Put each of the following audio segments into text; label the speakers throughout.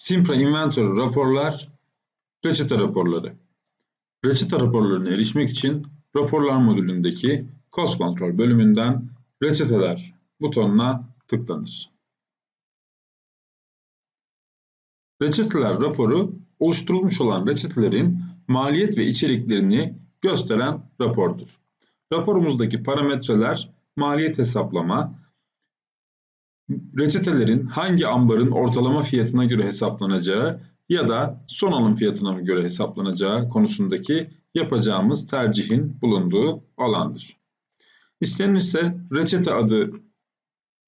Speaker 1: Simpra Inventory raporlar, reçete raporları. Reçete raporlarına erişmek için raporlar modülündeki Cost Control bölümünden reçeteler butonuna tıklanır. Reçeteler raporu oluşturulmuş olan reçetelerin maliyet ve içeriklerini gösteren rapordur. Raporumuzdaki parametreler maliyet hesaplama, reçetelerin hangi ambarın ortalama fiyatına göre hesaplanacağı ya da son alım fiyatına göre hesaplanacağı konusundaki yapacağımız tercihin bulunduğu alandır. İstenirse reçete adı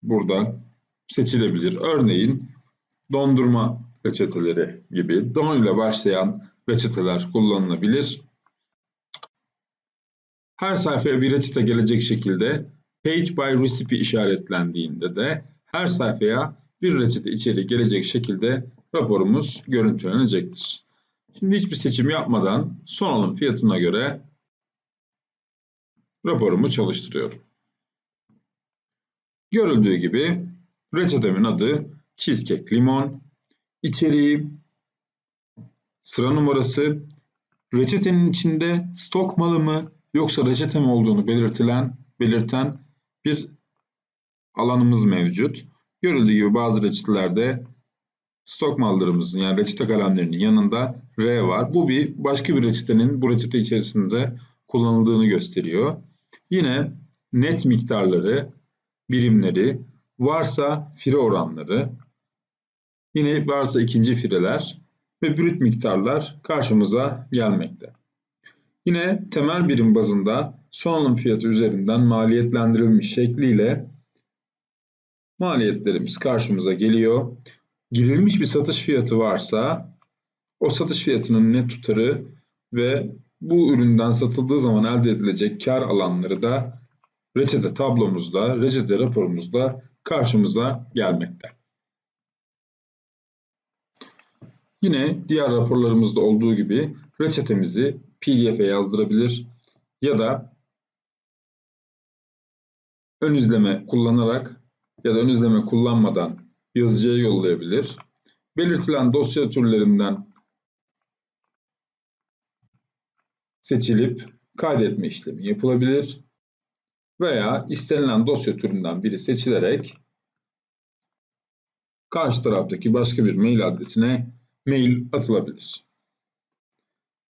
Speaker 1: burada seçilebilir. Örneğin dondurma reçeteleri gibi don ile başlayan reçeteler kullanılabilir. Her sayfaya bir reçete gelecek şekilde Page by Recipe işaretlendiğinde de her sayfaya bir reçete içeriği gelecek şekilde raporumuz görüntülenecektir. Şimdi hiçbir seçim yapmadan son alım fiyatına göre raporumu çalıştırıyorum. Görüldüğü gibi reçetemin adı cheesecake limon, içeriği, sıra numarası, reçetenin içinde stok malı mı yoksa reçete olduğunu belirtilen, belirten bir alanımız mevcut. Görüldüğü gibi bazı reçetelerde stok mallarımızın yani reçete kalemlerinin yanında R var. Bu bir başka bir reçetenin bu reçete içerisinde kullanıldığını gösteriyor. Yine net miktarları, birimleri, varsa fire oranları, yine varsa ikinci fireler ve brüt miktarlar karşımıza gelmekte. Yine temel birim bazında son alım fiyatı üzerinden maliyetlendirilmiş şekliyle maliyetlerimiz karşımıza geliyor. Girilmiş bir satış fiyatı varsa o satış fiyatının net tutarı ve bu üründen satıldığı zaman elde edilecek kar alanları da reçete tablomuzda, reçete raporumuzda karşımıza gelmekte. Yine diğer raporlarımızda olduğu gibi reçetemizi PDF'e yazdırabilir ya da ön izleme kullanarak ya da ön izleme kullanmadan yazıcıya yollayabilir. Belirtilen dosya türlerinden seçilip kaydetme işlemi yapılabilir veya istenilen dosya türünden biri seçilerek karşı taraftaki başka bir mail adresine mail atılabilir.